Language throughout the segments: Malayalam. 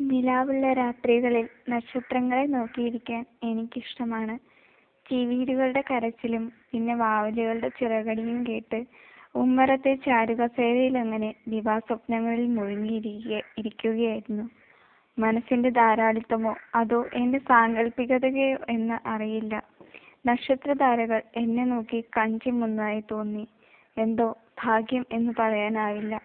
നിലാവുള്ള രാത്രികളിൽ നക്ഷത്രങ്ങളെ നോക്കിയിരിക്കാൻ എനിക്കിഷ്ടമാണ്. ചീവീടുകളുടെ കരച്ചിലും പിന്നെ വാവലുകളുടെ ചിറകടിയും കേട്ട് ഉമ്മറത്തെ ചാരുകസേരയിലങ്ങനെ ദിവാസ്വപ്നങ്ങളിൽ മുഴുകിയിരിക്കുകയായിരുന്നു. മനസ്സിന്റെ ധാരാളിത്തമോ അതോ എന്റെ സാങ്കല്പികതയോ എന്ന് അറിയില്ല. നക്ഷത്രധാരകൾ എന്നെ നോക്കി കൺചിമ്മുന്നതായി തോന്നി. എന്തോ ഭാഗ്യം എന്ന് പറയാനാവില്ല.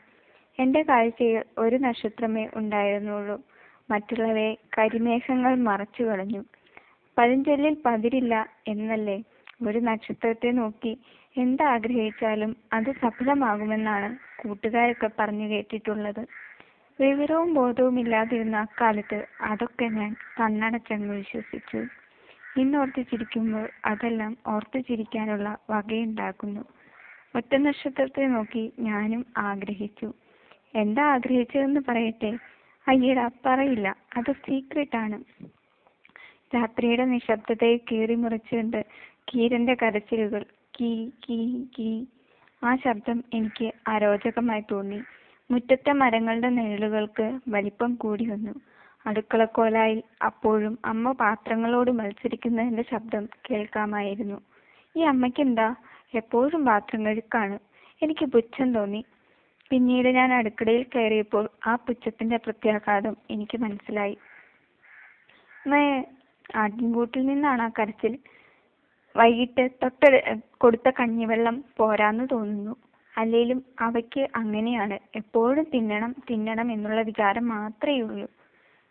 എന്റെ കാഴ്ചയിൽ ഒരു നക്ഷത്രമേ ഉണ്ടായിരുന്നുള്ളൂ. മറ്റുള്ളവയെ കരിമേഘങ്ങൾ മറച്ചു മറച്ചുകളഞ്ഞു. പഴഞ്ചൊല്ലിൽ പതിരില്ല എന്നല്ലേ. ഒരു നക്ഷത്രത്തെ നോക്കി എന്താഗ്രഹിച്ചാലും അത് സഫലമാകുമെന്നാണ് കൂട്ടുകാരൊക്കെ പറഞ്ഞു കേട്ടിട്ടുള്ളത്. വിവരവും ബോധവുമില്ലാതിരുന്ന അക്കാലത്ത് അതൊക്കെ ഞാൻ കണ്ണടച്ചങ്ങ് വിശ്വസിച്ചു. ഇന്നോർത്ത് ചിരിക്കുമ്പോൾ അതെല്ലാം ഓർത്ത് ചിരിക്കാനുള്ള വകയുണ്ടാക്കുന്നു. ഒറ്റ നക്ഷത്രത്തെ നോക്കി ഞാനും ആഗ്രഹിച്ചു. എന്താ ആഗ്രഹിച്ചതെന്ന് പറയട്ടെ? അയ്യടാ പറയില്ല. അത് സീക്രട്ട് ആണ്. രാത്രിയുടെ നിശബ്ദതയെ കീറിമുറിച്ചുകൊണ്ട് കീരന്റെ കരച്ചിലുകൾ. കീ കീ കീ. ആ ശബ്ദം എനിക്ക് അരോചകമായി തോന്നി. മുറ്റത്തെ മരങ്ങളുടെ നിഴലുകൾക്ക് വലിപ്പം കൂടിവന്നു. അടുക്കളക്കോലായിൽ അപ്പോഴും അമ്മ പാത്രങ്ങളോട് മത്സരിക്കുന്നതിന്റെ ശബ്ദം കേൾക്കാമായിരുന്നു. ഈ അമ്മയ്ക്കെന്താ എപ്പോഴും പാത്രം കഴുക്കാണ്. എനിക്ക് പുച്ഛം തോന്നി. പിന്നീട് ഞാൻ അടുക്കളയിൽ കയറിയപ്പോൾ ആ പുച്ഛത്തിന്റെ പ്രത്യാഘാതം എനിക്ക് മനസ്സിലായി. മേ ആട്ടിൻകൂട്ടിൽ നിന്നാണ് ആ കരച്ചിൽ. വൈകിട്ട് കൊടുത്ത കഞ്ഞിവെള്ളം പോരാന്ന് തോന്നുന്നു. അല്ലേലും അവയ്ക്ക് അങ്ങനെയാണ്. എപ്പോഴും തിന്നണം തിന്നണം എന്നുള്ള വികാരം മാത്രമേ ഉള്ളൂ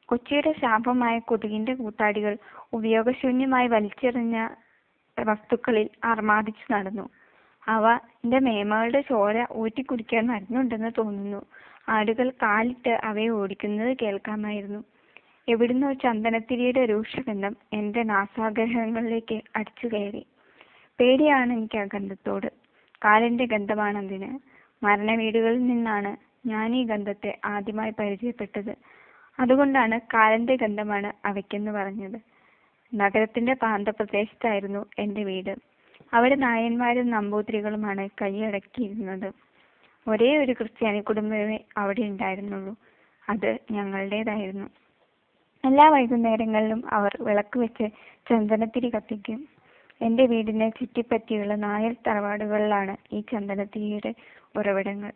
കൊച്ചിയുടെ ശാപമായ കൊതുകിന്റെ കൂത്താടികൾ ഉപയോഗശൂന്യമായി വലിച്ചെറിഞ്ഞ വസ്തുക്കളിൽ അർമാദിച്ചു നടന്നു. അവ എന്റെ മേമകളുടെ ചോര ഊറ്റിക്കുടിക്കാൻ വരുന്നുണ്ടെന്ന് തോന്നുന്നു. ആടുകൾ കാലിട്ട് അവയെ ഓടിക്കുന്നത് കേൾക്കാമായിരുന്നു. എവിടുന്നോ ചന്ദനത്തിരിയുടെ രൂക്ഷഗന്ധം എന്റെ നാസാഗ്രഹങ്ങളിലേക്ക് അടിച്ചുകയറി. ആ ഗന്ധത്തോട്. കാലന്റെ ഗന്ധമാണതിന്. മരണവീടുകളിൽ നിന്നാണ് ഞാൻ ഈ ഗന്ധത്തെ ആദ്യമായി പരിചയപ്പെട്ടത്. അതുകൊണ്ടാണ് കാലന്റെ ഗന്ധമാണ് അവയ്ക്കെന്ന് പറഞ്ഞത്. നഗരത്തിന്റെ പ്രാന്തപ്രദേശത്തായിരുന്നു എന്റെ വീട്. അവിടെ നായന്മാരും നമ്പൂതിരികളുമാണ് കൈയടക്കിയിരുന്നത്. ഒരേയൊരു ക്രിസ്ത്യാനി കുടുംബമേ അവിടെ ഉണ്ടായിരുന്നുള്ളൂ. അത് ഞങ്ങളുടേതായിരുന്നു. എല്ലാ വൈകുന്നേരങ്ങളിലും അവർ വിളക്ക് വെച്ച് ചന്ദനത്തിരി കത്തിക്കും. എന്റെ വീടിനെ ചുറ്റിപ്പറ്റിയുള്ള നായർ തറവാടുകളിലാണ് ഈ ചന്ദനത്തിരിയുടെ ഉറവിടങ്ങൾ.